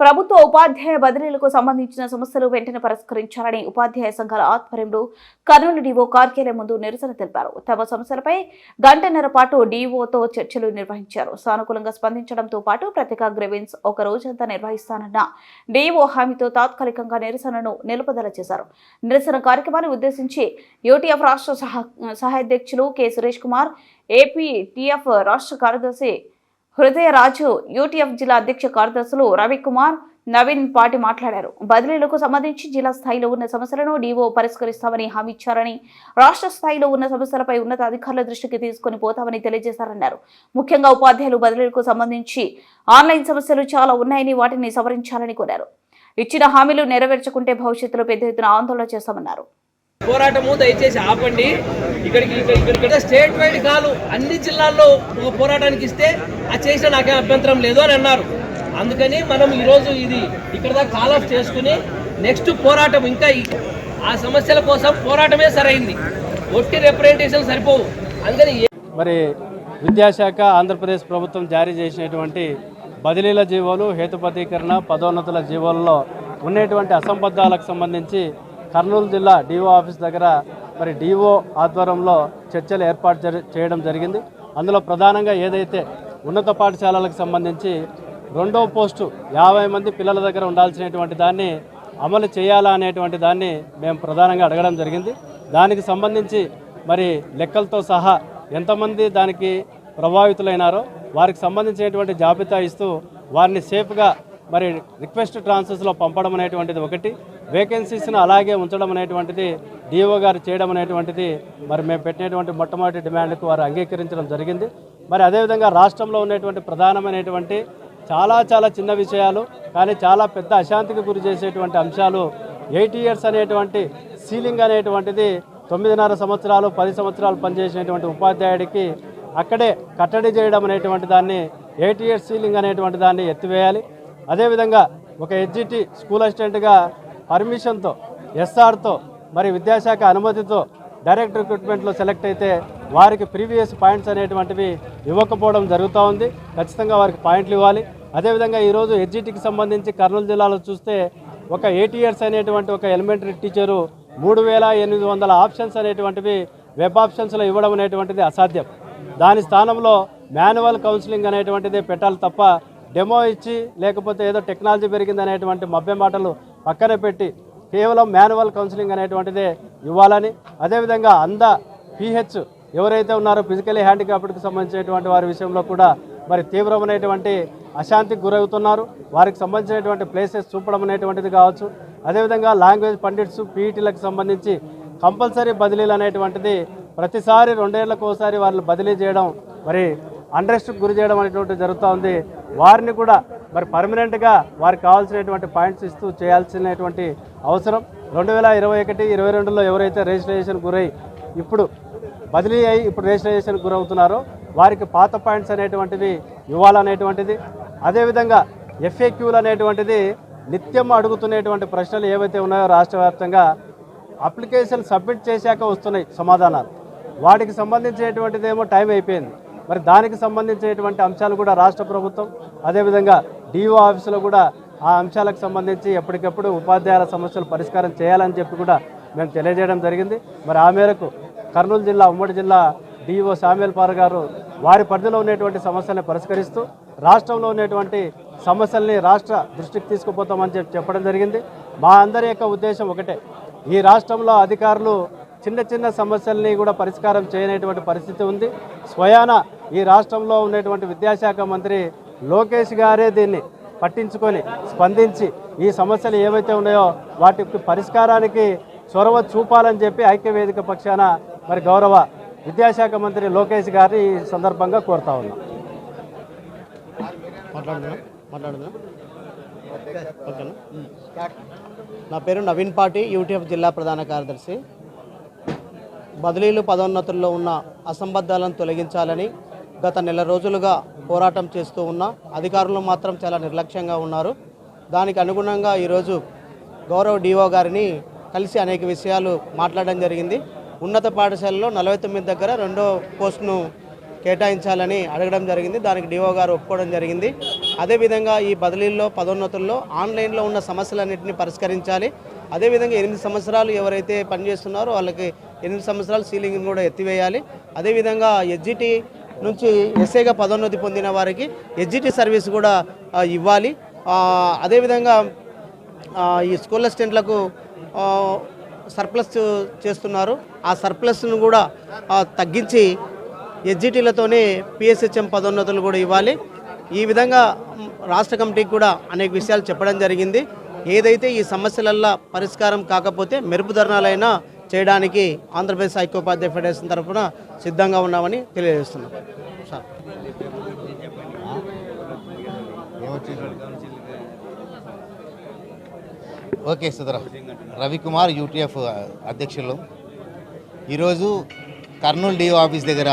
ప్రభుత్వ ఉపాధ్యాయ బదిలీలకు సంబంధించిన సమస్యలు వెంటనే పరిష్కరించాలని ఉపాధ్యాయ సంఘాల ఆధ్వర్యంలో కర్నూలు డీఓ కార్యాలయం ముందు నిరసన తెలిపారు. తమ సమస్యలపై గంటన్నర పాటు డీఓతో చర్చలు నిర్వహించారు. సానుకూలంగా స్పందించడంతో పాటు ప్రత్యేక గ్రెవెన్స్ ఒక రోజంతా నిర్వహిస్తానన్న డీఓ హామీతో తాత్కాలికంగా నిరసనను నిలుపుదల చేశారు. నిరసన కార్యక్రమాన్ని ఉద్దేశించి యూటీఎఫ్ రాష్ట్ర సహా సహాధ్యక్షులు K Suresh Kumar AP TF రాష్ట్ర కార్యదర్శి హృదయరాజు యూటీఎఫ్ జిల్లా అధ్యక్ష కార్యదర్శులు రవికుమార్ నవీన్ పాటి మాట్లాడారు. బదిలీలకు సంబంధించి జిల్లా స్థాయిలో ఉన్న సమస్యలను డీఓ పరిష్కరిస్తామని హామీ ఇచ్చారని రాష్ట్ర స్థాయిలో ఉన్న సమస్యలపై ఉన్నత అధికారుల దృష్టికి తీసుకుని పోతామని తెలియజేశారన్నారు. ముఖ్యంగా ఉపాధ్యాయులు బదిలీలకు సంబంధించి ఆన్లైన్ సమస్యలు చాలా ఉన్నాయని వాటిని సవరించాలని కోరారు. ఇచ్చిన హామీలు నెరవేర్చకుంటే భవిష్యత్తులో పెద్ద ఎత్తున ఆందోళన చేస్తామన్నారు. పోరాటము దయచేసి ఆపండి. ఇక్కడికి ఇక్కడ- ఇక్కడ స్టేట్ వైడ్ కాదు అన్ని జిల్లాల్లో ఒక పోరాటానికి ఇస్తే అది చేసినా నాకేం అభ్యంతరం లేదు అని అన్నారు. అందుకని మనం ఈరోజు ఇది ఇక్కడ దాకా కాల్ ఆఫ్ చేసుకుని నెక్స్ట్ పోరాటం ఇంకా ఆ సమస్యల కోసం పోరాటమే సరైంది. ఒట్టి రిప్రజెంటేషన్ సరిపోవు. అందుకని మరి విద్యాశాఖ ఆంధ్రప్రదేశ్ ప్రభుత్వం జారీ చేసినటువంటి బదిలీల జీవోలు హేతుపతీకరణ పదోన్నతుల జీవోలలో ఉన్నటువంటి అసంబద్ధాలకు సంబంధించి కర్నూలు జిల్లా డిఓ ఆఫీస్ దగ్గర మరి డిఓ ఆధ్వర్యంలో చర్చలు ఏర్పాటు జరి- చేయడం జరిగింది. అందులో ప్రధానంగా ఏదైతే ఉన్నత పాఠశాలలకు సంబంధించి రెండో పోస్టు యాభై మంది పిల్లల దగ్గర ఉండాల్సినటువంటి దాన్ని అమలు చేయాలా అనేటువంటి దాన్ని మేము ప్రధానంగా అడగడం జరిగింది. దానికి సంబంధించి మరి లెక్కలతో సహా ఎంతమంది దానికి ప్రభావితులైనారో వారికి సంబంధించినటువంటి జాబితా ఇస్తూ వారిని సేఫ్గా మరి రిక్వెస్ట్ ట్రాన్సెస్లో పంపడం అనేటువంటిది ఒకటి. వేకెన్సీస్ను అలాగే ఉంచడం అనేటువంటిది డిఓ గారు చేయడం అనేటువంటిది మరి మేము పెట్టినటువంటి మొట్టమొదటి డిమాండ్కు వారు అంగీకరించడం జరిగింది. మరి అదేవిధంగా రాష్ట్రంలో ఉన్నటువంటి ప్రధానమైనటువంటి చాలా చాలా చిన్న విషయాలు కానీ చాలా పెద్ద అశాంతికి గురి చేసేటువంటి అంశాలు ఎయిట్ ఇయర్స్ అనేటువంటి సీలింగ్ అనేటువంటిది తొమ్మిదిన్నర సంవత్సరాలు పది సంవత్సరాలు పనిచేసినటువంటి ఉపాధ్యాయుడికి అక్కడే కట్టడి చేయడం అనేటువంటి దాన్ని ఎయిట్ ఇయర్స్ సీలింగ్ అనేటువంటి దాన్ని ఎత్తివేయాలి. అదేవిధంగా ఒక హెచ్జిటి స్కూల్ అసిస్టెంట్గా పర్మిషన్తో ఎస్ఆర్తో మరి విద్యాశాఖ అనుమతితో డైరెక్ట్ రిక్రూట్మెంట్లో సెలెక్ట్ అయితే వారికి ప్రీవియస్ పాయింట్స్ అనేటువంటివి ఇవ్వకపోవడం జరుగుతూ ఉంది. ఖచ్చితంగా వారికి పాయింట్లు ఇవ్వాలి. అదేవిధంగా ఈరోజు హెచ్జిటికి సంబంధించి కర్నూలు జిల్లాలో చూస్తే ఒక ఎయిట్ ఇయర్స్ అనేటువంటి ఒక ఎలిమెంటరీ టీచరు మూడు వేల ఎనిమిది వందల ఆప్షన్స్ అనేటువంటివి వెబ్ ఆప్షన్స్లో ఇవ్వడం అనేటువంటిది అసాధ్యం. దాని స్థానంలో మాన్యువల్ కౌన్సిలింగ్ అనేటువంటిది పెట్టాలి తప్ప డెమో ఇచ్చి లేకపోతే ఏదో టెక్నాలజీ పెరిగింది అనేటువంటి మభ్య మాటలు పక్కన పెట్టి కేవలం మాన్యువల్ కౌన్సిలింగ్ అనేటువంటిదే ఇవ్వాలని. అదేవిధంగా అంద పిహెచ్ ఎవరైతే ఉన్నారో ఫిజికలీ హ్యాండిక్యాప్డ్కి సంబంధించినటువంటి వారి విషయంలో కూడా మరి తీవ్రమైనటువంటి అశాంతికి గురవుతున్నారు. వారికి సంబంధించినటువంటి ప్లేసెస్ చూపడం అనేటువంటిది కావచ్చు. అదేవిధంగా లాంగ్వేజ్ పండిట్స్ పీఈటీలకు సంబంధించి కంపల్సరీ బదిలీలు అనేటువంటిది ప్రతిసారి రెండేళ్ళకు ఒకసారి వాళ్ళు బదిలీ చేయడం మరి అండ్రెస్ట్కి గురి చేయడం అనేటువంటిది జరుగుతూ ఉంది. వారిని కూడా మరి పర్మనెంట్గా వారికి కావాల్సినటువంటి పాయింట్స్ ఇస్తూ చేయాల్సినటువంటి అవసరం. రెండు వేల ఇరవై ఒకటి ఇరవై రెండులో ఎవరైతే రిజిస్ట్రేషన్ గురై ఇప్పుడు బదిలీ అయి ఇప్పుడు రిజిస్ట్రేషన్ గురవుతున్నారో వారికి పాత పాయింట్స్ అనేటువంటివి ఇవ్వాలనేటువంటిది. అదేవిధంగా ఎఫ్ఏక్యూలు అనేటువంటిది నిత్యం అడుగుతున్నటువంటి ప్రశ్నలు ఏవైతే ఉన్నాయో రాష్ట్ర వ్యాప్తంగా అప్లికేషన్ సబ్మిట్ చేశాక వస్తున్నాయి సమాధానాలు. వాటికి సంబంధించినటువంటిది ఏమో టైం అయిపోయింది. మరి దానికి సంబంధించినటువంటి అంశాలు కూడా రాష్ట్ర ప్రభుత్వం అదేవిధంగా డిఓ ఆఫీసులో కూడా ఆ అంశాలకు సంబంధించి ఎప్పటికప్పుడు ఉపాధ్యాయుల సమస్యలు పరిష్కారం చేయాలని చెప్పి కూడా మేము తెలియజేయడం జరిగింది. మరి ఆ మేరకు కర్నూలు జిల్లా ఉమ్మడి జిల్లా డిఓ సామ్యుల్ పార్ గారు వారి పరిధిలో ఉన్నటువంటి సమస్యల్ని పరిష్కరిస్తూ రాష్ట్రంలో ఉన్నటువంటి సమస్యల్ని రాష్ట్ర దృష్టికి తీసుకుపోతామని చెప్పి చెప్పడం జరిగింది. మా అందరి యొక్క ఉద్దేశం ఒకటే ఈ రాష్ట్రంలో అధికారులు చిన్న చిన్న సమస్యల్ని కూడా పరిష్కారం చేయనటువంటి పరిస్థితి ఉంది. స్వయాన ఈ రాష్ట్రంలో ఉన్నటువంటి విద్యాశాఖ మంత్రి లోకేష్ గారే దీన్ని పట్టించుకొని స్పందించి ఈ సమస్యలు ఏవైతే ఉన్నాయో వాటి పరిష్కారానికి చొరవ చూపాలని చెప్పి ఐక్యవేదిక పక్షాన మరి గౌరవ విద్యాశాఖ మంత్రి లోకేష్ గారిని ఈ సందర్భంగా కోరుతా ఉన్నాం. నా పేరు నవీన్ పాటి యూటీఎఫ్ జిల్లా ప్రధాన కార్యదర్శి. బదిలీలు పదోన్నతుల్లో ఉన్న అసంబద్ధాలను తొలగించాలని గత నెల రోజులుగా పోరాటం చేస్తూ ఉన్న అధికారులు మాత్రం చాలా నిర్లక్ష్యంగా ఉన్నారు. దానికి అనుగుణంగా ఈరోజు గౌరవ్ డిఓ గారిని కలిసి అనేక విషయాలు మాట్లాడడం జరిగింది. ఉన్నత పాఠశాలలో నలభై తొమ్మిది దగ్గర రెండో పోస్టును కేటాయించాలని అడగడం జరిగింది. దానికి డిఓ గారు ఒప్పుకోవడం జరిగింది. అదేవిధంగా ఈ బదిలీల్లో పదోన్నతుల్లో ఆన్లైన్లో ఉన్న సమస్యలన్నింటినీ పరిష్కరించాలి. అదేవిధంగా ఎనిమిది సంవత్సరాలు ఎవరైతే పనిచేస్తున్నారో వాళ్ళకి ఎనిమిది సంవత్సరాలు సీలింగ్ కూడా ఎత్తివేయాలి. అదేవిధంగా ఎస్జిటి నుంచి ఎస్ఐగా పదోన్నతి పొందిన వారికి ఎస్జిటి సర్వీస్ కూడా ఇవ్వాలి. అదేవిధంగా ఈ స్కూల్ అసిస్టెంట్లకు సర్ప్లస్ చేస్తున్నారు. ఆ సర్ప్లస్ను కూడా తగ్గించి ఎస్జిటీలతోనే పిఎస్హెచ్ఎం పదోన్నతులు కూడా ఇవ్వాలి. ఈ విధంగా రాష్ట్ర కమిటీకి కూడా అనేక విషయాలు చెప్పడం జరిగింది. ఏదైతే ఈ సమస్యలల్లో పరిష్కారం కాకపోతే మెరుపు ధర్నాలైనా చేయడానికి ఆంధ్రప్రదేశ్ ఐక్యోపాధ్యాయ ఫెడరేషన్ తరఫున సిద్ధంగా ఉన్నామని తెలియజేస్తున్నాం. Sir. Okay Sudhara Ravikumar UTF అధ్యక్షులు. ఈరోజు కర్నూలు డిఓ ఆఫీస్ దగ్గర